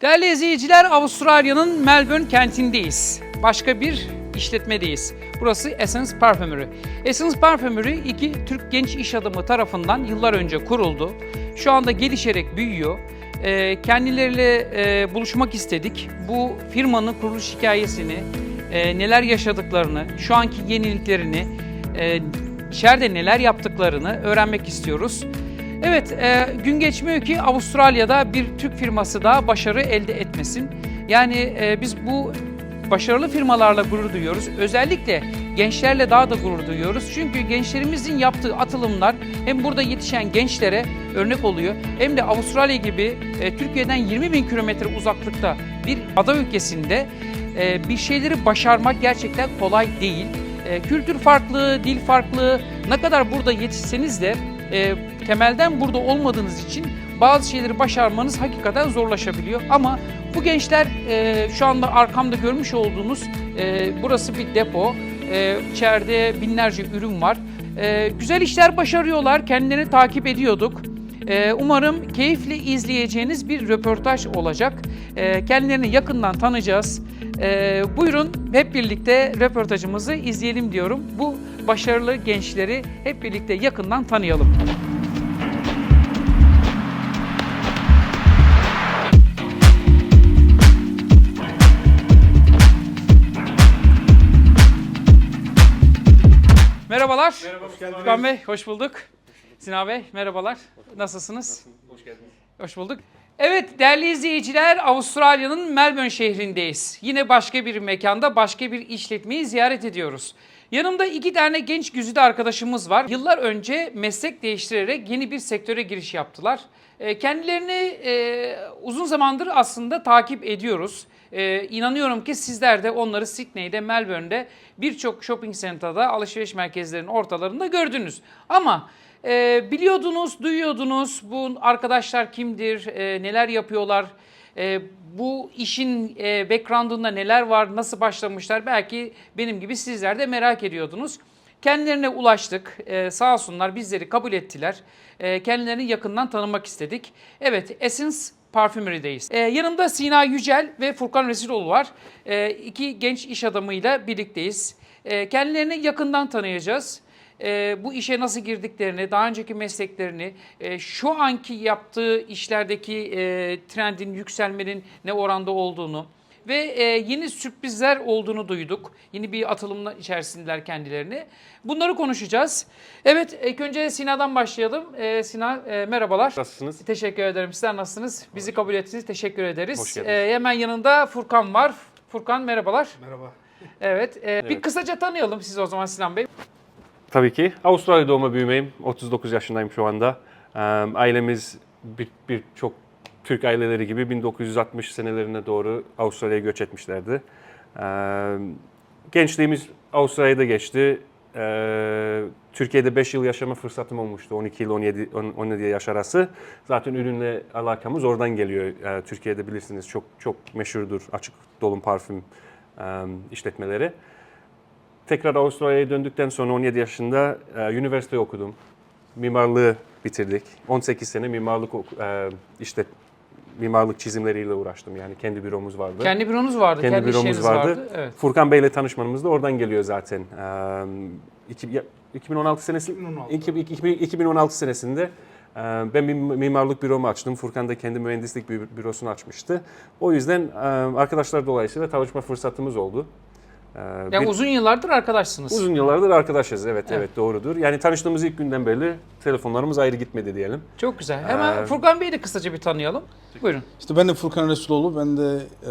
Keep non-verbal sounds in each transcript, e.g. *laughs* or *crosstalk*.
Değerli izleyiciler, Avustralya'nın Melbourne kentindeyiz. Başka bir işletmedeyiz. Burası Essence Parfümery. Essence Parfümery iki Türk genç iş adamı tarafından yıllar önce kuruldu. Şu anda gelişerek büyüyor. Ee, Kendileriyle e, buluşmak istedik. Bu firmanın kuruluş hikayesini, e, neler yaşadıklarını, şu anki yeniliklerini, e, içeride neler yaptıklarını öğrenmek istiyoruz. Evet, e, gün geçmiyor ki Avustralya'da bir Türk firması daha başarı elde etmesin. Yani e, biz bu başarılı firmalarla gurur duyuyoruz. Özellikle gençlerle daha da gurur duyuyoruz. Çünkü gençlerimizin yaptığı atılımlar hem burada yetişen gençlere örnek oluyor hem de Avustralya gibi e, Türkiye'den 20 bin kilometre uzaklıkta bir ada ülkesinde e, bir şeyleri başarmak gerçekten kolay değil. E, kültür farklı, dil farklı, ne kadar burada yetişseniz de e, temelden burada olmadığınız için bazı şeyleri başarmanız hakikaten zorlaşabiliyor. Ama bu gençler e, şu anda arkamda görmüş olduğunuz e, burası bir depo. E, içeride binlerce ürün var. E, güzel işler başarıyorlar. Kendilerini takip ediyorduk. E, umarım keyifli izleyeceğiniz bir röportaj olacak. E, kendilerini yakından tanıyacağız. E, buyurun hep birlikte röportajımızı izleyelim diyorum. Bu başarılı gençleri hep birlikte yakından tanıyalım. Merhabalar. Merhaba, hoş geldiniz. Furkan Bey, hoş bulduk. Sinan Bey, merhabalar. Nasılsınız? Hoş geldiniz. Hoş bulduk. Evet değerli izleyiciler Avustralya'nın Melbourne şehrindeyiz. Yine başka bir mekanda başka bir işletmeyi ziyaret ediyoruz. Yanımda iki tane genç güzide arkadaşımız var. Yıllar önce meslek değiştirerek yeni bir sektöre giriş yaptılar. E, Kendilerini e, uzun zamandır aslında takip ediyoruz. E, inanıyorum ki sizler de onları Sydney'de, Melbourne'de birçok shopping center'da, alışveriş merkezlerinin ortalarında gördünüz. Ama e, biliyordunuz, duyuyordunuz bu arkadaşlar kimdir, e, neler yapıyorlar, e, bu işin e, background'unda neler var, nasıl başlamışlar belki benim gibi sizler de merak ediyordunuz. Kendilerine ulaştık. Ee, sağ olsunlar bizleri kabul ettiler. Ee, kendilerini yakından tanımak istedik. Evet Essence Parfümery'deyiz. Ee, yanımda Sina Yücel ve Furkan Resiloğlu var. Ee, iki genç iş adamıyla birlikteyiz. Ee, kendilerini yakından tanıyacağız. Ee, bu işe nasıl girdiklerini, daha önceki mesleklerini, e, şu anki yaptığı işlerdeki e, trendin, yükselmenin ne oranda olduğunu, ve e, yeni sürprizler olduğunu duyduk. Yeni bir atılımla içerisindeler kendilerini. Bunları konuşacağız. Evet, ilk önce Sina'dan başlayalım. E, Sina, e, merhabalar. Nasılsınız? Teşekkür ederim. Sizler nasılsınız? Bizi kabul ettiniz. Teşekkür ederiz. Hoş geldiniz. E, hemen yanında Furkan var. Furkan merhabalar. Merhaba. Evet, e, bir Evet. kısaca tanıyalım sizi o zaman Sinan Bey. Tabii ki. Avustralya doğma büyümeyim. 39 yaşındayım şu anda. Ailemiz bir- birçok Türk aileleri gibi 1960 senelerine doğru Avustralya'ya göç etmişlerdi. Gençliğimiz Avustralya'da geçti. Türkiye'de 5 yıl yaşama fırsatım olmuştu. 12 yıl 17, 17 yaş arası. Zaten ürünle alakamız oradan geliyor. Türkiye'de bilirsiniz çok çok meşhurdur açık dolum parfüm işletmeleri. Tekrar Avustralya'ya döndükten sonra 17 yaşında e, üniversite okudum. Mimarlığı bitirdik. 18 sene mimarlık e, işte mimarlık çizimleriyle uğraştım. Yani kendi büromuz vardı. Kendi büronuz vardı, kendi, Kendi büromuz vardı. vardı. Evet. Furkan Bey'le tanışmamız da oradan geliyor zaten. E, iki- ya- 2016 senesi 2016. iki- iki- 2016 senesinde e, ben bir mimarlık büromu açtım. Furkan da kendi mühendislik bü- bürosunu açmıştı. O yüzden e, arkadaşlar dolayısıyla çalışma fırsatımız oldu. E, Yani bir- uzun yıllardır arkadaşsınız. Uzun yıllardır arkadaşız evet, Evet. evet doğrudur. Yani tanıştığımız ilk günden beri telefonlarımız ayrı gitmedi diyelim. Çok güzel. Hemen Ee, Furkan Bey'i de kısaca bir tanıyalım. Buyurun. İşte ben de Furkan Resuloğlu. Ben de e,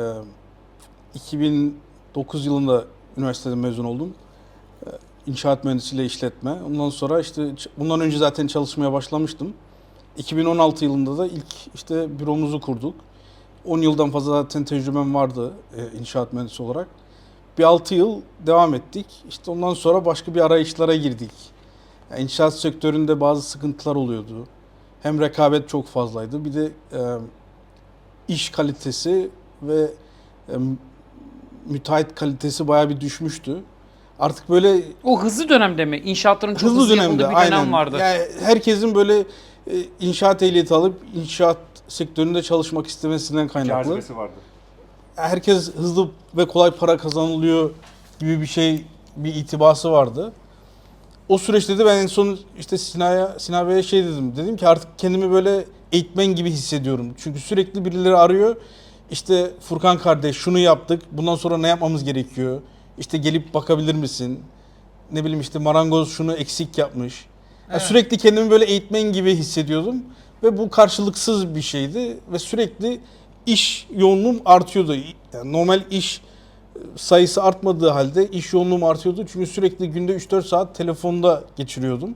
2009 yılında üniversiteden mezun oldum. E, İnşaat mühendisliğiyle işletme. Ondan sonra işte bundan önce zaten çalışmaya başlamıştım. 2016 yılında da ilk işte büromuzu kurduk. 10 yıldan fazla zaten tecrübem vardı e, inşaat mühendisi olarak. Bir 6 yıl devam ettik. İşte ondan sonra başka bir arayışlara girdik. Yani inşaat sektöründe bazı sıkıntılar oluyordu. Hem rekabet çok fazlaydı. Bir de e, iş kalitesi ve e, müteahhit kalitesi bayağı bir düşmüştü. Artık böyle O hızlı dönemde mi? İnşaatların çok hızlı, hızlı dönemde bir dönem aynen. vardı. Yani herkesin böyle e, inşaat ehliyeti alıp inşaat sektöründe çalışmak istemesinden kaynaklı. Cazibesi vardı. Herkes hızlı ve kolay para kazanılıyor gibi bir şey, bir itibası vardı. O süreçte de ben en son işte Sina'ya, Sina Bey'e şey dedim. Dedim ki artık kendimi böyle eğitmen gibi hissediyorum. Çünkü sürekli birileri arıyor. İşte Furkan kardeş şunu yaptık. Bundan sonra ne yapmamız gerekiyor? İşte gelip bakabilir misin? Ne bileyim işte marangoz şunu eksik yapmış. Ya Evet. sürekli kendimi böyle eğitmen gibi hissediyordum. Ve bu karşılıksız bir şeydi. Ve sürekli iş yoğunluğum artıyordu. Yani normal iş sayısı artmadığı halde iş yoğunluğum artıyordu. Çünkü sürekli günde 3-4 saat telefonda geçiriyordum.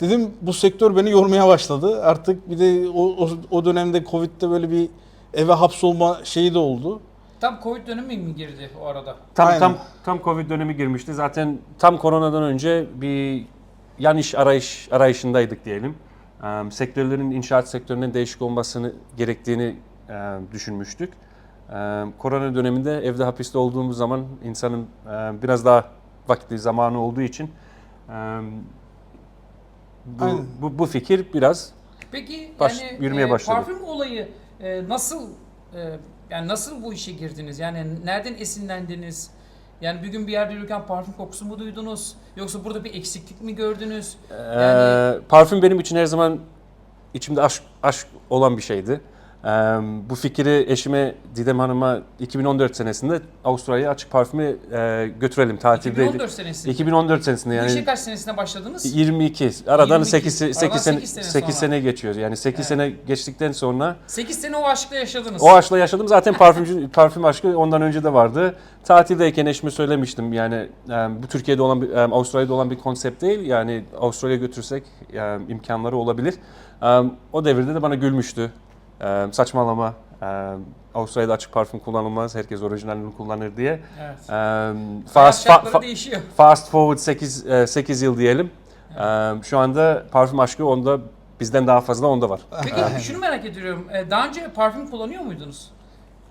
Dedim bu sektör beni yormaya başladı. Artık bir de o, o, o dönemde Covid'de böyle bir eve hapsolma şeyi de oldu. Tam Covid dönemi mi girdi o arada? Tam Aynen. tam tam Covid dönemi girmişti. Zaten tam koronadan önce bir yan iş arayış arayışındaydık diyelim. Em, sektörlerin inşaat sektörünün değişik olmasını gerektiğini e, düşünmüştük. Em, korona döneminde evde hapiste olduğumuz zaman insanın e, biraz daha vakti zamanı olduğu için em, bu, Aynen. bu, bu fikir biraz Peki Baş- yani yürümeye e, başladı. parfüm olayı e, nasıl e, yani nasıl bu işe girdiniz? Yani nereden esinlendiniz? Yani bir gün bir yerde yürürken parfüm kokusu mu duydunuz? Yoksa burada bir eksiklik mi gördünüz? Yani- Ee, parfüm benim için her zaman içimde aşk, aşk olan bir şeydi. Bu fikri eşime Didem Hanım'a 2014 senesinde Avustralya'ya açık parfümü e, götürelim tatildeydik. 2014 senesi. 2014 senesinde Bu işe yani kaç senesinde başladınız? 22. Aradan 22. 8 Aradan 8 sene sekiz sene 8 sonra. sene geçiyor. Yani 8 Evet. sene geçtikten sonra 8 sene o aşkla yaşadınız. o aşkla yaşadım. Zaten parfümcü parfüm aşkı ondan önce de vardı. Tatildeyken eşime söylemiştim. Yani bu Türkiye'de olan Avustralya'da olan bir konsept değil. Yani Avustralya'ya götürsek imkanları olabilir. O devirde de bana gülmüştü. E, saçmalama. E, Avustralya'da açık parfüm kullanılmaz. Herkes orijinalini kullanır diye. Evet. E, fast, fa- fa- değişiyor. fast forward 8, 8 yıl diyelim. E, şu anda parfüm aşkı onda bizden daha fazla onda var. Peki şunu merak ediyorum. E, Daha önce parfüm kullanıyor muydunuz?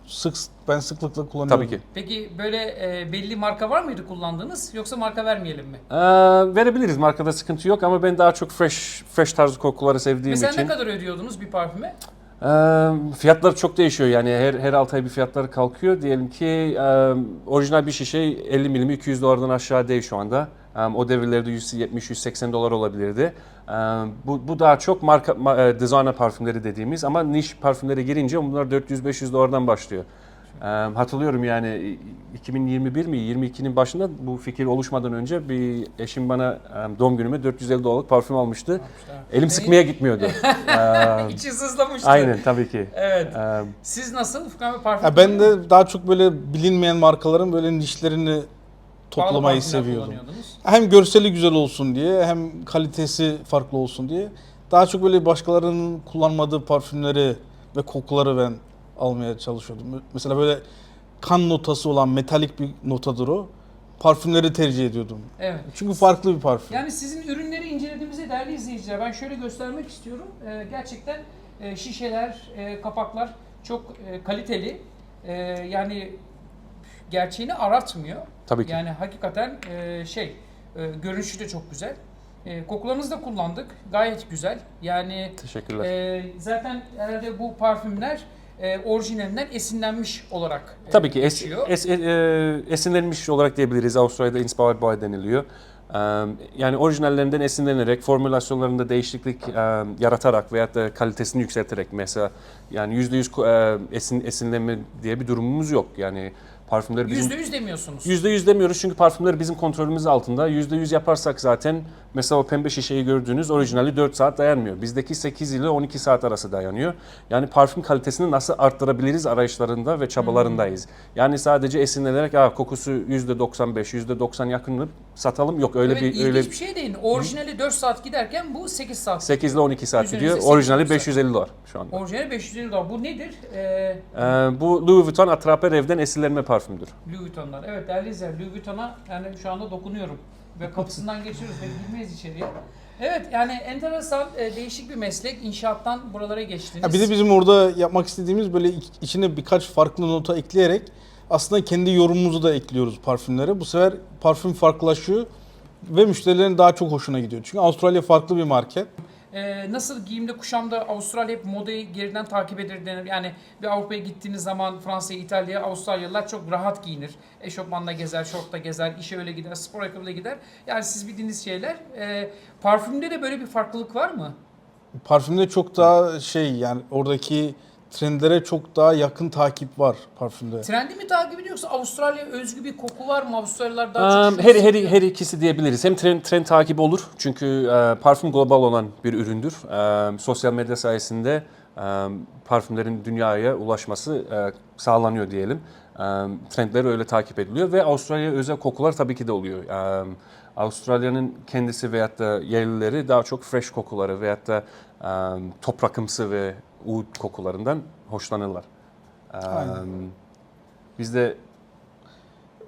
Sık ben sıklıkla kullanıyorum. Tabii ki. Peki böyle e, belli marka var mıydı kullandığınız yoksa marka vermeyelim mi? Ee, verebiliriz markada sıkıntı yok ama ben daha çok fresh fresh tarzı kokuları sevdiğim Mesela için. ne kadar ödüyordunuz bir parfüme? Ee, fiyatlar çok değişiyor yani her her 6 ay bir fiyatlar kalkıyor. Diyelim ki e, orijinal bir şişe 50 milimi 200 dolardan aşağı değil şu anda. Ee, o devirlerde 170-180 dolar olabilirdi. Ee, bu, bu daha çok marka ma, e, designer parfümleri dediğimiz ama niş parfümlere girince bunlar 400-500 dolardan başlıyor. Ee, hatırlıyorum yani 2021 mi 22'nin başında bu fikir oluşmadan önce bir eşim bana e, doğum günüme 450 dolarlık parfüm almıştı. Elim sıkmaya gitmiyordu. *laughs* Ee, İçi sızlamıştı. aynen tabii ki. Evet. Siz nasıl Furkan Bey parfüm Ya ben de daha çok böyle bilinmeyen markaların böyle nişlerini Pahalı toplamayı parfümler seviyordum. kullanıyordunuz. Hem görseli güzel olsun diye hem kalitesi farklı olsun diye. Daha çok böyle başkalarının kullanmadığı parfümleri ve kokuları ben almaya çalışıyordum. Mesela böyle kan notası olan metalik bir notadır o. Parfümleri tercih ediyordum. Evet. Çünkü farklı bir parfüm. Yani sizin ürünleri incelediğimizde değerli izleyiciler ben şöyle göstermek istiyorum. Ee, gerçekten e, şişeler, e, kapaklar çok e, kaliteli. E, yani gerçeğini aratmıyor. tabii ki. Yani hakikaten e, şey, e, görünüşü de çok güzel. E, kokularınızı da kullandık. Gayet güzel. Yani Teşekkürler. e, zaten herhalde bu parfümler e, orijinalinden esinlenmiş olarak e, Tabii ki es, geçiyor. es- e, esinlenmiş olarak diyebiliriz. Avustralya'da inspired by deniliyor. Ee, yani orijinallerinden esinlenerek, formülasyonlarında değişiklik e, yaratarak veyahut da kalitesini yükselterek mesela yani %100 ku- e, esin, esinlenme diye bir durumumuz yok. Yani parfümler bizim %100 demiyorsunuz. %100 demiyoruz çünkü parfümler bizim kontrolümüz altında. %100 yaparsak zaten mesela o pembe şişeyi gördüğünüz orijinali 4 saat dayanmıyor. Bizdeki 8 ile 12 saat arası dayanıyor. Yani parfüm kalitesini nasıl arttırabiliriz arayışlarında ve çabalarındayız. Yani sadece esinlenerek Aa, kokusu %95, %90 yakınlık satalım. Yok öyle evet, bir öyle bir şey değil. Orijinali 4 saat giderken bu 8 saat. 8 ile 12 saat gidiyor. 8 Orijinali saat. 550 dolar şu anda. Orijinali 550 dolar. Bu nedir? Ee, Ee, bu Louis Vuitton Attraper evden esinlenme parfümdür. Louis Vuitton'dan. Evet değerli izleyiciler Louis Vuitton'a yani şu anda dokunuyorum. Ve kapısından geçiyoruz ve girmeyiz içeriye. Evet yani enteresan, e, değişik bir meslek. İnşaattan buralara geçtiniz. Ya bir de bizim orada yapmak istediğimiz böyle iç- içine birkaç farklı nota ekleyerek aslında kendi yorumumuzu da ekliyoruz parfümlere. Bu sefer parfüm farklılaşıyor ve müşterilerin daha çok hoşuna gidiyor. Çünkü Avustralya farklı bir market. Ee, nasıl giyimde kuşamda Avustralya hep modayı geriden takip eder denir. Yani bir Avrupa'ya gittiğiniz zaman Fransa'ya, İtalya'ya Avustralyalılar çok rahat giyinir. Eşofmanla gezer, şortla gezer, işe öyle gider, spor ayakkabıyla gider. Yani siz bildiğiniz şeyler. Ee, parfümde de böyle bir farklılık var mı? Parfümde çok daha şey yani oradaki trendlere çok daha yakın takip var parfümde. Trendi mi takip ediyor yoksa Avustralya özgü bir koku var mı? Avustralyalılar daha Um, çok... her, her, her ikisi diyebiliriz. Hem trend, trend takibi olur çünkü e, parfüm global olan bir üründür. E, sosyal medya sayesinde e, parfümlerin dünyaya ulaşması e, sağlanıyor diyelim. E, trendler öyle takip ediliyor ve Avustralya özel kokular tabii ki de oluyor. E, Avustralya'nın kendisi veyahut da yerlileri daha çok fresh kokuları veyahut da toprakımsı ve oud kokularından hoşlanırlar. E, Aynen. Bizde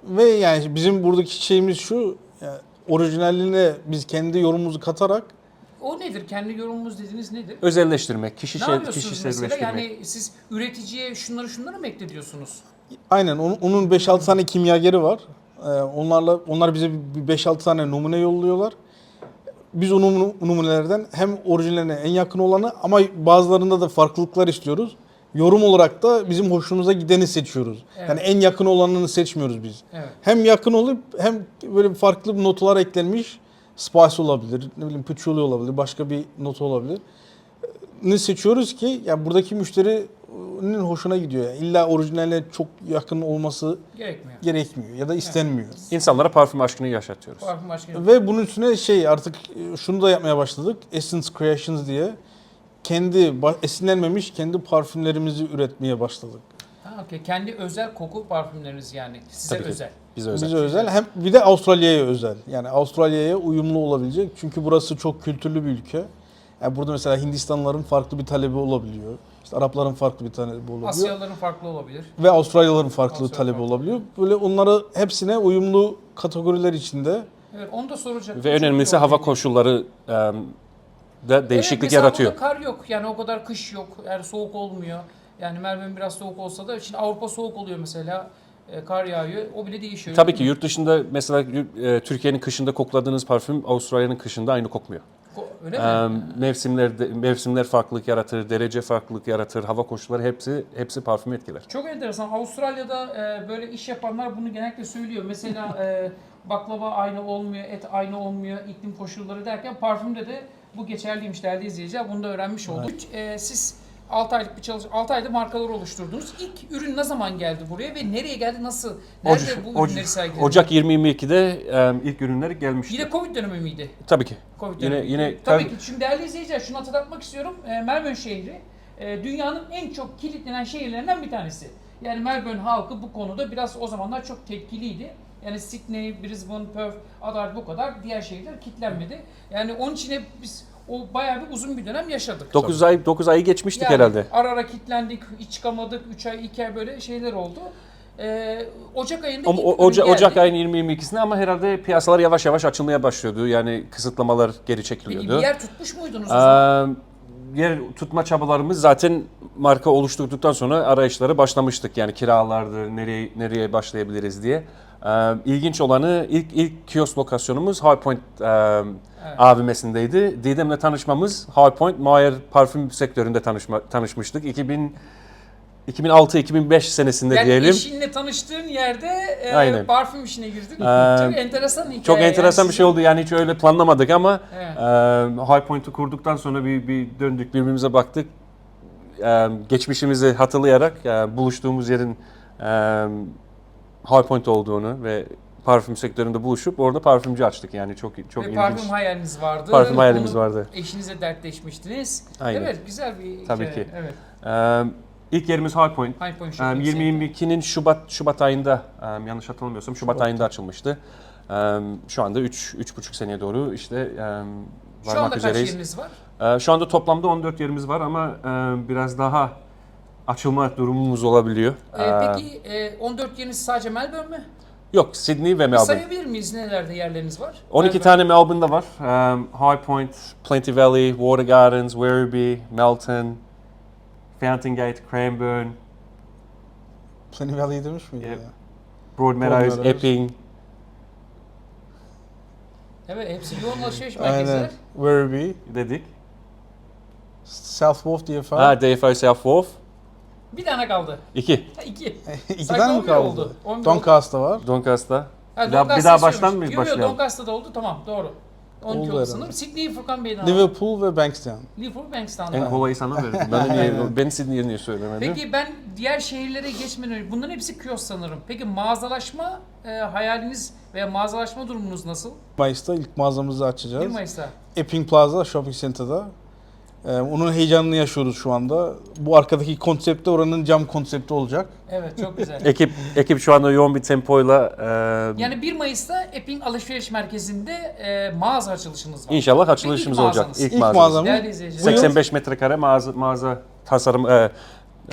Ve yani bizim buradaki şeyimiz şu yani orijinaline biz kendi yorumumuzu katarak O nedir? Kendi yorumunuz dediğiniz nedir? özelleştirmek, Ne kişisel, yapıyorsunuz mesela? kişiselleştirmek. Yani siz üreticiye şunları şunları mı eklediyorsunuz? aynen onun, onun 5-6 tane kimyageri var. Ee, onlarla onlar bize bir 5-6 tane numune yolluyorlar. Biz o numu- numunelerden hem orijinaline en yakın olanı ama bazılarında da farklılıklar istiyoruz. Yorum olarak da bizim hoşumuza gideni seçiyoruz. Evet. Yani en yakın olanını seçmiyoruz biz. Evet. Hem yakın olup hem böyle farklı notalar eklenmiş. Spice olabilir, ne bileyim patchouli olabilir, başka bir nota olabilir. Ne seçiyoruz ki ya buradaki müşterinin hoşuna gidiyor. Yani illa orijinaline çok yakın olması Gerekmiyor. gerekmiyor ya da istenmiyor. İnsanlara parfüm aşkını yaşatıyoruz. Parfüm yok. Ve bunun üstüne şey artık e, şunu da yapmaya başladık. Essence Creations diye kendi ba- esinlenmemiş kendi parfümlerimizi üretmeye başladık. Ha, okey. Kendi özel koku parfümleriniz yani. Size Tabii ki. özel. Bize özel. Bize özel hem bir de Avustralya'ya özel. Yani Avustralya'ya uyumlu olabilecek. Çünkü burası çok kültürlü bir ülke. Yani burada mesela Hindistanlıların farklı bir talebi olabiliyor. İşte Arapların farklı bir talebi olabiliyor. Asyalıların farklı olabilir. Ve Avustralyalıların farklı Avustralya talebi farklı. olabiliyor. Böyle onları hepsine uyumlu kategoriler içinde Evet onu da soracak. Ve önemlisi hava koşulları e, da değişiklik yaratıyor. Burada kar yok. Yani o kadar kış yok. Yani soğuk olmuyor. Yani Melbourne biraz soğuk olsa da şimdi Avrupa soğuk oluyor mesela. E, kar yağıyor. O bile değişiyor. Tabii ki yurt dışında mesela e, Türkiye'nin kışında kokladığınız parfüm Avustralya'nın kışında aynı kokmuyor. Öyle mi? Mevsimler mevsimler farklılık yaratır, derece farklılık yaratır, hava koşulları hepsi hepsi parfüm etkiler. Çok enteresan. Avustralya'da e, böyle iş yapanlar bunu genellikle söylüyor. Mesela *laughs* e, baklava aynı olmuyor, et aynı olmuyor, iklim koşulları derken parfümde de bu geçerliymiş değerli izleyiciler. Bunu da öğrenmiş olduk. Üç, e, siz 6 aylık bir çalış 6 ayda markalar oluşturdunuz. İlk ürün ne zaman geldi buraya ve nereye geldi? Nasıl? Nerede Oca- bu Oca- ürünleri sergilediniz? Ocak 2022'de e, ilk ürünler gelmişti. Yine Covid dönemi miydi? Tabii ki. Covid Yine- dönemi. yine- tabii, ki. Şimdi değerli izleyiciler şunu hatırlatmak istiyorum. E, Melbourne şehri e, dünyanın en çok kilitlenen şehirlerinden bir tanesi. Yani Melbourne halkı bu konuda biraz o zamanlar çok tepkiliydi. Yani Sydney, Brisbane, Perth, Adelaide bu kadar diğer şehirler kilitlenmedi. Yani onun için hep biz o bayağı bir uzun bir dönem yaşadık. 9 ay 9 ayı geçmiştik Yani herhalde. Ara ara kilitlendik, hiç çıkamadık, 3 ay, 2 ay böyle şeyler oldu. Ee, Ocak ayında Ama ilk o- ürün Oca- geldi. Ocak ayının 20-22'sinde ama herhalde piyasalar yavaş yavaş açılmaya başlıyordu. Yani kısıtlamalar geri Peki çekiliyordu. bir yer tutmuş muydunuz o zaman? Ee, yer tutma çabalarımız zaten marka oluşturduktan sonra arayışlara başlamıştık. Yani kiralardı, nereye nereye başlayabiliriz diye. Ee, ilginç olanı ilk ilk kiosk lokasyonumuz High Point e, AVM'sindeydi. Didem'le tanışmamız High Point Mayer parfüm sektöründe tanışma, tanışmıştık. 2000 2006-2005 senesinde Yani diyelim. eşinle tanıştığın yerde e, Aynen. parfüm işine girdin. Ee, çok enteresan hikaye. Çok yani enteresan bir sizin- şey oldu yani hiç öyle planlamadık ama Evet. e, High Point'u kurduktan sonra bir, bir döndük birbirimize baktık. E, geçmişimizi hatırlayarak e, buluştuğumuz yerin e, High Point olduğunu ve parfüm sektöründe buluşup orada parfümcü açtık yani çok çok Ve ilginç. parfüm hayaliniz vardı. Parfüm hayalimiz Onu vardı. Eşinize dertleşmiştiniz. Aynen. Evet güzel bir Tabii hikaye. ki. Evet. E, ilk yerimiz High Point. High Point Shopping Center. 2022'nin Şubat Şubat ayında yanlış hatırlamıyorsam Şubat, ayında açılmıştı. E, şu anda 3 3,5 seneye doğru işte e, Şu varmak anda kaç üzereyiz. yeriniz var? Ee, Şu anda toplamda 14 yerimiz var ama e, biraz daha açılma durumumuz olabiliyor. Ee, Ee, peki e, 14 yeriniz sadece Melbourne mü? Yok Sydney ve Melbourne. Sayabilir miyiz nelerde yerleriniz var? 12 Melbourne. tane Melbourne'da var. Um, High Point, Plenty Valley, Water Gardens, Werribee, Melton, Fountain Gate, Cranbourne, Plain Valley demiş miydi Yep. ya? Broadmeadows, Broadmeadows. Epping. Evet hepsi yoğun *laughs* alışveriş merkezleri. Aynen. Werribee. dedik. South Wolf DFI. Ha, DFI Self Wolf. Bir tane kaldı. 2. Ha, İki. *laughs* İki Sanki tane mi kaldı? oldu. On bir Doncaster var. Doncaster. Ha, Bir daha- Doncaster bir daha istiyormuş. baştan mı Yok, başlayalım? Yok Doncaster'da oldu tamam doğru. 12 Oldu oldu herhalde. sanırım. Sydney'i Furkan Bey'den aldım. Liverpool ve Bankstown. Liverpool Bankstown'da. En kolayı sana verdim. Ben, niye, ben Sydney'i niye söylemedim? Peki ben diğer şehirlere geçmeden önce bunların hepsi kiosk sanırım. Peki mağazalaşma e, hayaliniz veya mağazalaşma durumunuz nasıl? Mayıs'ta ilk mağazamızı açacağız. 1 Mayıs'ta. Epping Plaza Shopping Center'da. Ee, onun heyecanını yaşıyoruz şu anda. Bu arkadaki konsept de oranın cam konsepti olacak. Evet çok güzel. *laughs* Ekip ekip şu anda yoğun bir tempoyla e, Yani 1 Mayıs'ta Epping Alışveriş Merkezi'nde e, mağaza açılışınız var. inşallah açılışımız ilk olacak. mağazanız. İlk, İlk mağazamız. mağazamız Değerli izleyiciler. Bu yıl- 85 metrekare mağaza, mağaza tasarım e,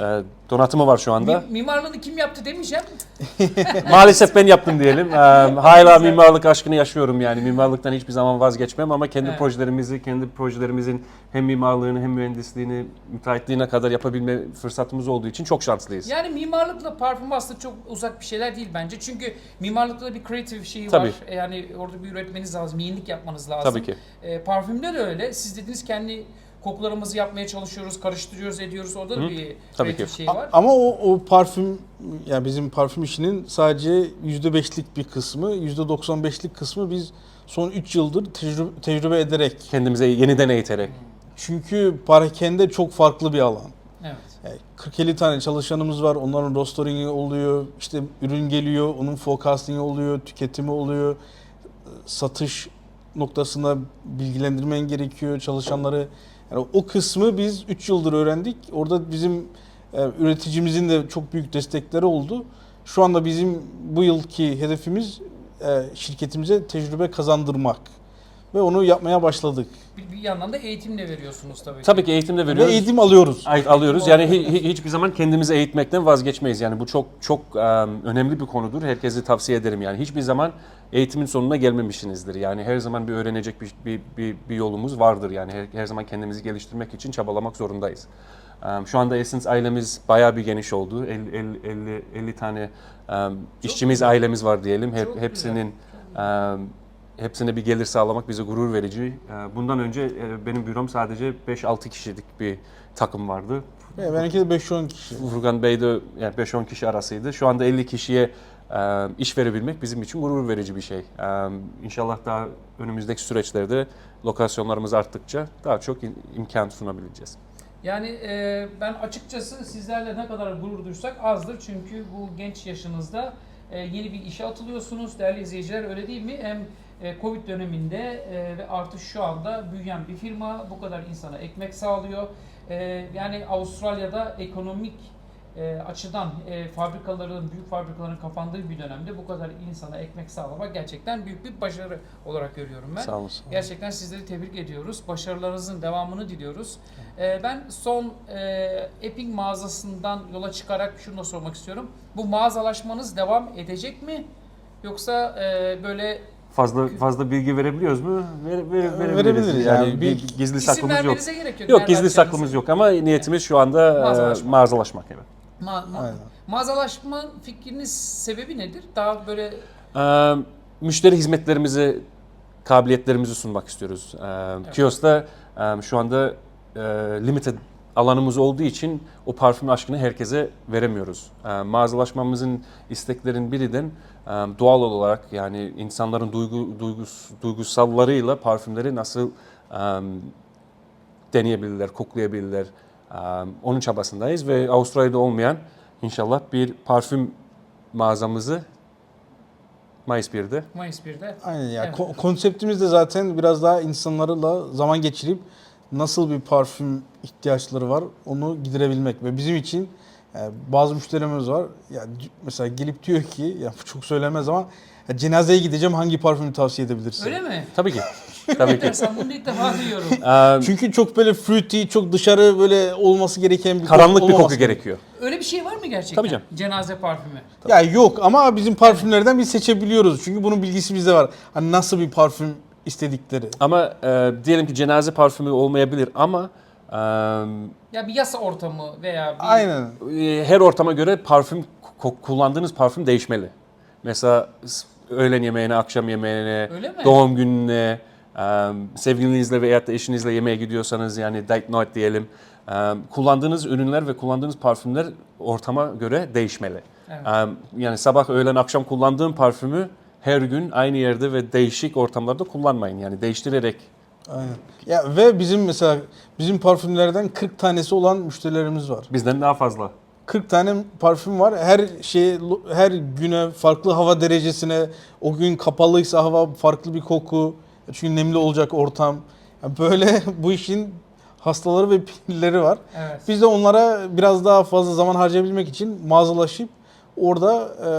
e, donatımı var şu anda. Mi- mimarlığını kim yaptı demeyeceğim. *laughs* *laughs* Maalesef ben yaptım diyelim. Ee, hala mimarlık aşkını yaşıyorum yani. Mimarlıktan hiçbir zaman vazgeçmem ama kendi Evet. projelerimizi, kendi projelerimizin hem mimarlığını hem mühendisliğini, müteahhitliğine kadar yapabilme fırsatımız olduğu için çok şanslıyız. Yani mimarlıkla parfüm aslında çok uzak bir şeyler değil bence. Çünkü mimarlıkta da bir kreatif şeyi Tabii. var. E, Yani orada bir üretmeniz lazım, yenilik yapmanız lazım. Tabii ki. E, parfümde de öyle. Siz dediniz kendi kokularımızı yapmaya çalışıyoruz, karıştırıyoruz, ediyoruz. Orada da Hı, bir tabii ki. şey var. A- Ama o, o parfüm, yani bizim parfüm işinin sadece %5'lik bir kısmı, %95'lik kısmı biz son 3 yıldır tecrübe, tecrübe ederek. Kendimize yeniden eğiterek. Çünkü parakende çok farklı bir alan. Evet. Yani 40-50 tane çalışanımız var. Onların rostering'i oluyor. işte ürün geliyor. Onun forecasting'i oluyor. Tüketimi oluyor. Satış noktasında bilgilendirmen gerekiyor çalışanları. Yani o kısmı biz 3 yıldır öğrendik. Orada bizim e, üreticimizin de çok büyük destekleri oldu. Şu anda bizim bu yılki hedefimiz e, şirketimize tecrübe kazandırmak. Ve onu yapmaya başladık. Bir, bir yandan da eğitim de veriyorsunuz tabii ki. Tabii ki eğitimde Ve veriyoruz. eğitim alıyoruz. Ait alıyoruz. Yani hi- hi- hiçbir zaman kendimizi eğitmekten vazgeçmeyiz. Yani bu çok çok em, önemli bir konudur. Herkese tavsiye ederim. Yani hiçbir zaman eğitimin sonuna gelmemişsinizdir. Yani her zaman bir öğrenecek bir bir, bir, bir yolumuz vardır. Yani her, her zaman kendimizi geliştirmek için çabalamak zorundayız. Em, Şu anda Essence ailemiz bayağı bir geniş oldu. 50 50 50, 50 tane em, işçimiz ailemiz var diyelim. Hep Çok hepsinin em, hepsine bir gelir sağlamak bize gurur verici. E, Bundan önce e, benim bürom sadece 5-6 kişilik bir takım vardı. Ve benimki de 5-10 kişi. Furkan Bey de yani 5-10 kişi arasıydı. Şu anda 50 kişiye e, iş verebilmek bizim için gurur verici bir şey. E, inşallah daha önümüzdeki süreçlerde lokasyonlarımız arttıkça daha çok imkan sunabileceğiz. Yani e, ben açıkçası sizlerle ne kadar gurur duysak azdır. Çünkü bu genç yaşınızda e, yeni bir işe atılıyorsunuz. Değerli izleyiciler öyle değil mi? Hem e, Covid döneminde e, ve artık şu anda büyüyen bir firma bu kadar insana ekmek sağlıyor. E, yani Avustralya'da ekonomik e, açıdan e, fabrikaların, büyük fabrikaların kapandığı bir dönemde bu kadar insana ekmek sağlamak gerçekten büyük bir başarı olarak görüyorum ben. Sağ olasın. Gerçekten sizleri tebrik ediyoruz. Başarılarınızın devamını diliyoruz. Ee, ben son e, Epping mağazasından yola çıkarak şunu da sormak istiyorum. Bu mağazalaşmanız devam edecek mi? Yoksa e, böyle Fazla fazla bilgi verebiliyoruz mu? Ver, ver, verebiliriz. Verebiliriz Yani, yani. bir gizli isim saklımız yok. gerek yok. Yok gizli saklımız yok ama niyetimiz şu anda e, Mağazalaşmak. mağazalaşmak evet. Ma- ma- Aynen. mağazalaşma fikriniz sebebi nedir? Daha böyle Ee, müşteri hizmetlerimizi, kabiliyetlerimizi sunmak istiyoruz. Ee, Kiosk'ta e, şu anda e, limited alanımız olduğu için o parfüm aşkını herkese veremiyoruz. Ee, mağazalaşmamızın isteklerin birinden e, doğal olarak yani insanların duygu, duygus, duygusallarıyla parfümleri nasıl e, deneyebilirler, koklayabilirler. Onun çabasındayız ve Avustralya'da olmayan inşallah bir parfüm mağazamızı Mayıs 1'de. Mayıs 1'de Aynen ya. Evet. Ko- konseptimiz de zaten biraz daha insanlarla zaman geçirip nasıl bir parfüm ihtiyaçları var onu giderebilmek ve bizim için e, bazı müşterimiz var. Ya c- mesela gelip diyor ki ya çok söylemez ama ya cenazeye gideceğim hangi parfümü tavsiye edebilirsin? öyle mi? Tabii ki. Tabii ki. *laughs* Enteresan bunu ilk defa duyuyorum. *laughs* Ee, Çünkü çok böyle fruity, çok dışarı böyle olması gereken bir karanlık bir koku gerekiyor. Öyle bir şey var mı gerçekten? Tabii canım. Cenaze parfümü. Ya yok ama bizim parfümlerden biz seçebiliyoruz. Çünkü bunun bilgisi bizde var. Hani nasıl bir parfüm istedikleri. Ama e, diyelim ki cenaze parfümü olmayabilir ama e, Ya bir yasa ortamı veya bir Aynen. e, her ortama göre parfüm ko- kullandığınız parfüm değişmeli. Mesela s- öğlen yemeğine, akşam yemeğine, Öyle mi? doğum gününe, sevgilinizle veya da eşinizle yemeğe gidiyorsanız yani date night diyelim. kullandığınız ürünler ve kullandığınız parfümler ortama göre değişmeli. Evet. Yani sabah, öğlen, akşam kullandığım parfümü her gün aynı yerde ve değişik ortamlarda kullanmayın. Yani değiştirerek Aynen. Ya ve bizim mesela bizim parfümlerden 40 tanesi olan müşterilerimiz var. bizden daha fazla. 40 tane parfüm var. Her şey her güne farklı hava derecesine o gün kapalıysa hava farklı bir koku. Çünkü nemli olacak ortam. Ya Böyle *laughs* bu işin hastaları ve pilleri var. Evet. Biz de onlara biraz daha fazla zaman harcayabilmek için mağazalaşıp orada e,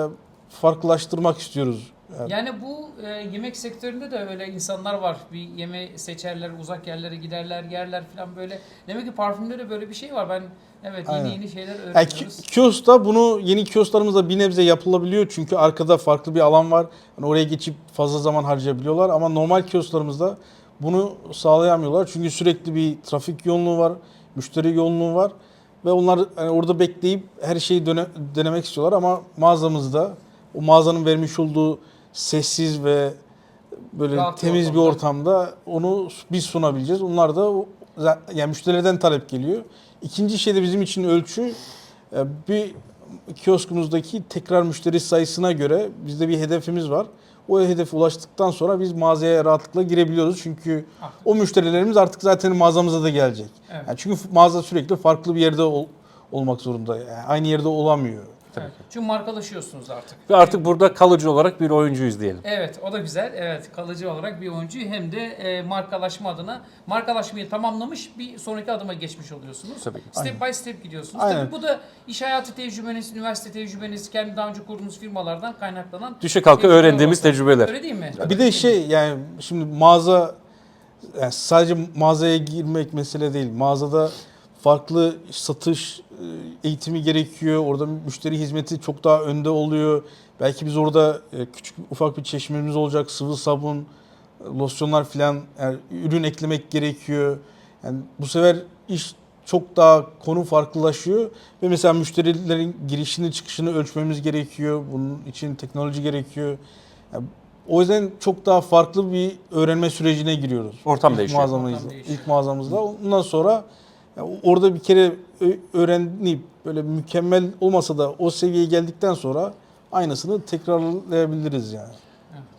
farklılaştırmak istiyoruz. Yani Yani bu e, yemek sektöründe de öyle insanlar var. Bir yeme seçerler, uzak yerlere giderler, yerler falan böyle. Demek ki parfümde de böyle bir şey var. Ben evet yeni Aynen. yeni şeyler Yani öğreniyoruz. ki- kioskta bunu yeni kiosklarımızda bir nebze yapılabiliyor çünkü arkada farklı bir alan var. Hani oraya geçip fazla zaman harcayabiliyorlar ama normal kiosklarımızda bunu sağlayamıyorlar. Çünkü sürekli bir trafik yoğunluğu var, müşteri yoğunluğu var ve onlar hani orada bekleyip her şeyi döne- denemek istiyorlar ama mağazamızda o mağazanın vermiş olduğu sessiz ve böyle Rahat bir temiz bir ortamda. ortamda onu biz sunabileceğiz. Onlar da o- yani müşterilerden talep geliyor. İkinci şey de bizim için ölçü e, bir kioskumuzdaki tekrar müşteri sayısına göre bizde bir hedefimiz var. O hedefe ulaştıktan sonra biz mağazaya rahatlıkla girebiliyoruz. Çünkü Ah. o müşterilerimiz artık zaten mağazamıza da gelecek. Evet. Yani çünkü mağaza sürekli farklı bir yerde ol- olmak zorunda. Yani aynı yerde olamıyor. Evet. Çünkü markalaşıyorsunuz artık. Ve artık burada kalıcı olarak bir oyuncuyuz diyelim. Evet o da güzel. Evet kalıcı olarak bir oyuncu hem de e, markalaşma adına markalaşmayı tamamlamış bir sonraki adıma geçmiş oluyorsunuz. Tabii. Step by step gidiyorsunuz. Aynen. Tabii bu da iş hayatı tecrübeniz, üniversite tecrübeniz, kendi daha önce kurduğunuz firmalardan kaynaklanan Düşe kalka tecrübeler öğrendiğimiz ortaya. tecrübeler. Öyle değil mi? Bir de şey yani şimdi mağaza yani sadece mağazaya girmek mesele değil. Mağazada farklı satış e, eğitimi gerekiyor. Orada müşteri hizmeti çok daha önde oluyor. Belki biz orada e, küçük ufak bir çeşmemiz olacak. Sıvı sabun, losyonlar filan yani ürün eklemek gerekiyor. Yani bu sefer iş çok daha konu farklılaşıyor ve mesela müşterilerin girişini çıkışını ölçmemiz gerekiyor. Bunun için teknoloji gerekiyor. Yani o yüzden çok daha farklı bir öğrenme sürecine giriyoruz. Ortam İlk değişiyor. Mağazamızda, Ortam değişiyor. ilk mağazamızda. Ondan sonra yani orada bir kere öğrenip böyle mükemmel olmasa da o seviyeye geldikten sonra aynısını tekrarlayabiliriz yani.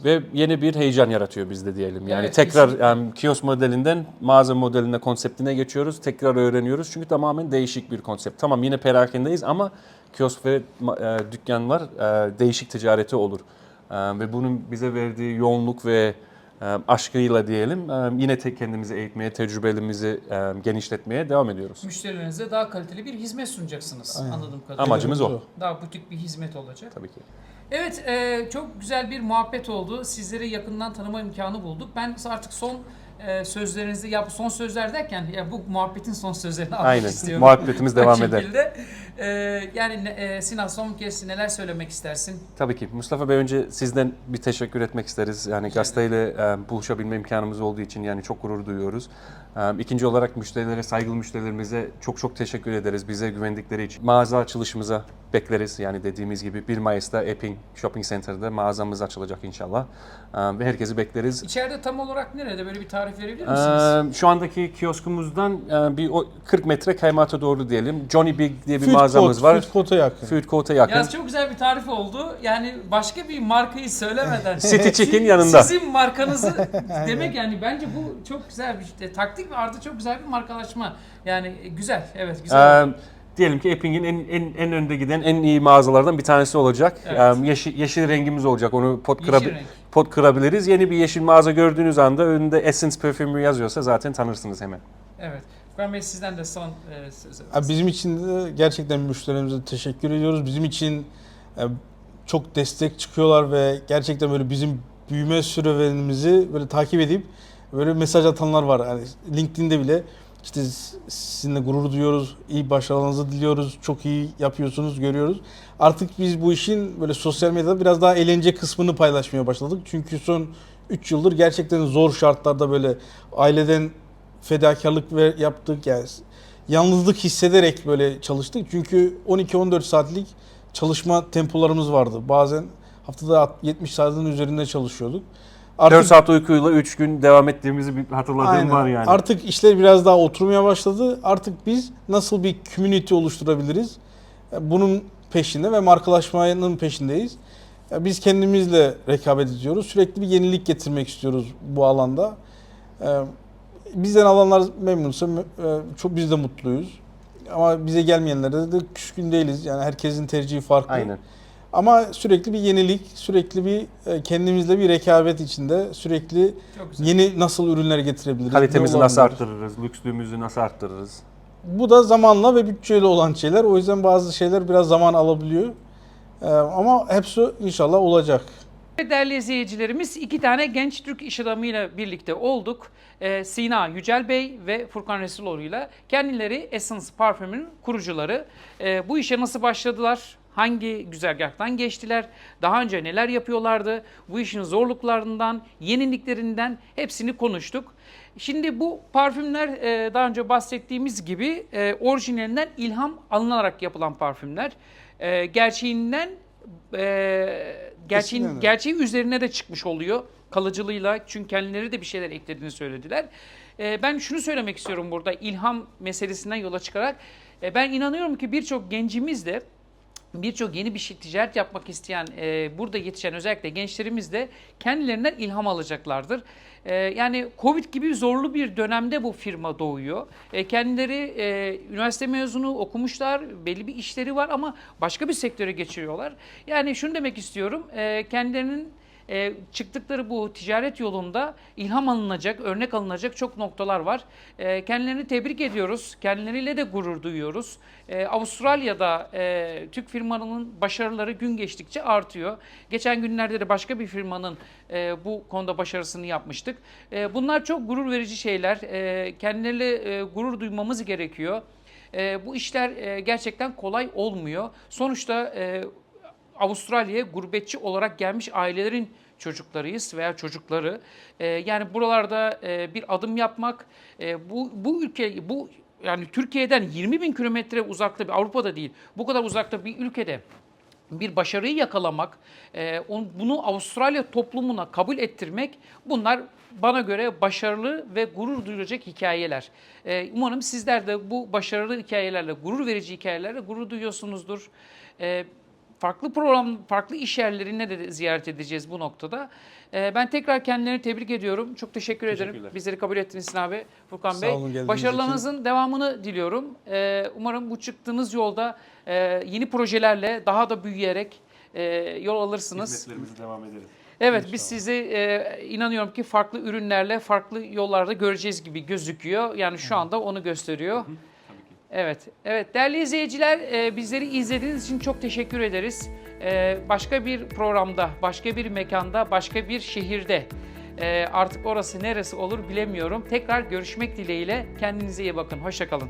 Ve yeni bir heyecan yaratıyor bizde diyelim. Yani Evet, tekrar kesinlikle. em, kiosk modelinden mağaza modeline, konseptine geçiyoruz. Tekrar öğreniyoruz. Çünkü tamamen değişik bir konsept. Tamam yine perakendeyiz ama kiosk ve ma- e, dükkanlar e, değişik ticareti olur. E, ve bunun bize verdiği yoğunluk ve aşkıyla diyelim yine tek kendimizi eğitmeye, tecrübelerimizi genişletmeye devam ediyoruz. Müşterilerinize daha kaliteli bir hizmet sunacaksınız Aynen. anladığım kadarıyla. Amacımız o. Daha butik bir hizmet olacak. Tabii ki. Evet, çok güzel bir muhabbet oldu. Sizleri yakından tanıma imkanı bulduk. Ben artık son e, sözlerinizi, ya son sözler derken ya bu muhabbetin son sözlerini almak Aynen. istiyorum. Muhabbetimiz *laughs* devam eder. şekilde. E, yani e, Sinan son kez neler söylemek istersin? Tabii ki. Mustafa Bey önce sizden bir teşekkür etmek isteriz. Yani gazeteyle e, buluşabilme imkanımız olduğu için yani çok gurur duyuyoruz. E, ikinci olarak müşterilere, saygılı müşterilerimize çok çok teşekkür ederiz bize güvendikleri için. Mağaza açılışımıza bekleriz. Yani dediğimiz gibi 1 Mayıs'ta Epping Shopping Center'da mağazamız açılacak inşallah. E, ve herkesi bekleriz. İçeride tam olarak nerede? Böyle bir tarif verebilir misiniz? E, şu andaki kioskumuzdan e, bir o 40 metre kaymata doğru diyelim. Johnny Big diye bir Food mağazamız court, var. Food court'a yakın. Food Court'a yakın. Yalnız çok güzel bir tarif oldu. Yani başka bir markayı söylemeden. *laughs* City Chick'in si- yanında. Sizin markanızı *laughs* demek yani bence bu çok güzel bir şey. taktik ve artı çok güzel bir markalaşma. Yani güzel. Evet güzel. Ee, diyelim ki Epping'in en, en, en önde giden en iyi mağazalardan bir tanesi olacak. Evet. Ee, yeşil, yeşil rengimiz olacak. Onu pot, renk. pot kırabiliriz. Yeni bir yeşil mağaza gördüğünüz anda önünde Essence Perfumery yazıyorsa zaten tanırsınız hemen. Evet. Furkan Bey sizden de son e, söz Ya Bizim için de gerçekten müşterilerimize teşekkür ediyoruz. Bizim için e, çok destek çıkıyorlar ve gerçekten böyle bizim büyüme sürelerimizi böyle takip edip böyle mesaj atanlar var. Yani LinkedIn'de bile işte sizinle gurur duyuyoruz, iyi başarılarınızı diliyoruz, çok iyi yapıyorsunuz, görüyoruz. Artık biz bu işin böyle sosyal medyada biraz daha eğlence kısmını paylaşmaya başladık. Çünkü son 3 yıldır gerçekten zor şartlarda böyle aileden fedakarlık ve yaptık yani yalnızlık hissederek böyle çalıştık. Çünkü 12-14 saatlik çalışma tempolarımız vardı. Bazen haftada 70 saatin üzerinde çalışıyorduk. Artık 4 saat uykuyla 3 gün devam ettiğimizi bir hatırladığım Aynen. var yani. Artık işler biraz daha oturmaya başladı. Artık biz nasıl bir community oluşturabiliriz? Bunun peşinde ve markalaşmanın peşindeyiz. Biz kendimizle rekabet ediyoruz. Sürekli bir yenilik getirmek istiyoruz bu alanda. E, Bizden alanlar memnunsa me- e, çok biz de mutluyuz. Ama bize gelmeyenlere de küskün değiliz. Yani herkesin tercihi farklı. Aynen. Ama sürekli bir yenilik, sürekli bir e, kendimizle bir rekabet içinde, sürekli yeni nasıl ürünler getirebiliriz? Kalitemizi nasıl arttırırız, lükslüğümüzü nasıl arttırırız? Bu da zamanla ve bütçeyle olan şeyler. O yüzden bazı şeyler biraz zaman alabiliyor. Ee, ama hepsi inşallah olacak. Değerli izleyicilerimiz iki tane genç Türk iş adamıyla birlikte olduk. Ee, Sina Yücel Bey ve Furkan Resuloğlu ile kendileri Essence Parfüm'ün kurucuları. Ee, bu işe nasıl başladılar? Hangi güzergahtan geçtiler? Daha önce neler yapıyorlardı? Bu işin zorluklarından, yeniliklerinden hepsini konuştuk. Şimdi bu parfümler e, daha önce bahsettiğimiz gibi e, orijinalinden ilham alınarak yapılan parfümler. E, gerçeğinden gerçeğin, gerçeği üzerine de çıkmış oluyor kalıcılığıyla. Çünkü kendileri de bir şeyler eklediğini söylediler. E, ben şunu söylemek istiyorum burada ilham meselesinden yola çıkarak. E, ben inanıyorum ki birçok gencimiz de birçok yeni bir şey ticaret yapmak isteyen, e, burada yetişen özellikle gençlerimiz de kendilerinden ilham alacaklardır. E, yani Covid gibi zorlu bir dönemde bu firma doğuyor. E, kendileri e, üniversite mezunu okumuşlar, belli bir işleri var ama başka bir sektöre geçiriyorlar. Yani şunu demek istiyorum, e, kendilerinin e, çıktıkları bu ticaret yolunda ilham alınacak, örnek alınacak çok noktalar var. E, kendilerini tebrik ediyoruz, kendileriyle de gurur duyuyoruz. E, Avustralya'da e, Türk firmanın başarıları gün geçtikçe artıyor. Geçen günlerde de başka bir firmanın e, bu konuda başarısını yapmıştık. E, bunlar çok gurur verici şeyler. E, kendileriyle e, gurur duymamız gerekiyor. E, bu işler e, gerçekten kolay olmuyor. Sonuçta e, Avustralya'ya gurbetçi olarak gelmiş ailelerin çocuklarıyız veya çocukları. Ee, yani buralarda e, bir adım yapmak, e, bu bu ülke bu yani Türkiye'den 20 bin kilometre uzakta bir Avrupa'da değil, bu kadar uzakta bir ülkede bir başarıyı yakalamak, e, bunu Avustralya toplumuna kabul ettirmek bunlar bana göre başarılı ve gurur duyulacak hikayeler. E, umarım sizler de bu başarılı hikayelerle, gurur verici hikayelerle gurur duyuyorsunuzdur. Farklı program, farklı iş yerlerine de ziyaret edeceğiz bu noktada. E, ben tekrar kendilerini tebrik ediyorum. Çok teşekkür ederim. Bizleri kabul ettiniz Sinan abi, Furkan Sağ Bey. olun Başarılarınızın devamını diliyorum. E, umarım bu çıktığınız yolda e, yeni projelerle daha da büyüyerek e, yol alırsınız. Hizmetlerimize devam ederiz. Evet biz sizi e, inanıyorum ki farklı ürünlerle farklı yollarda göreceğiz gibi gözüküyor. Yani şu anda onu gösteriyor. Evet, evet değerli izleyiciler e, bizleri izlediğiniz için çok teşekkür ederiz. E, başka bir programda, başka bir mekanda, başka bir şehirde e, artık orası neresi olur bilemiyorum. Tekrar görüşmek dileğiyle kendinize iyi bakın. Hoşçakalın.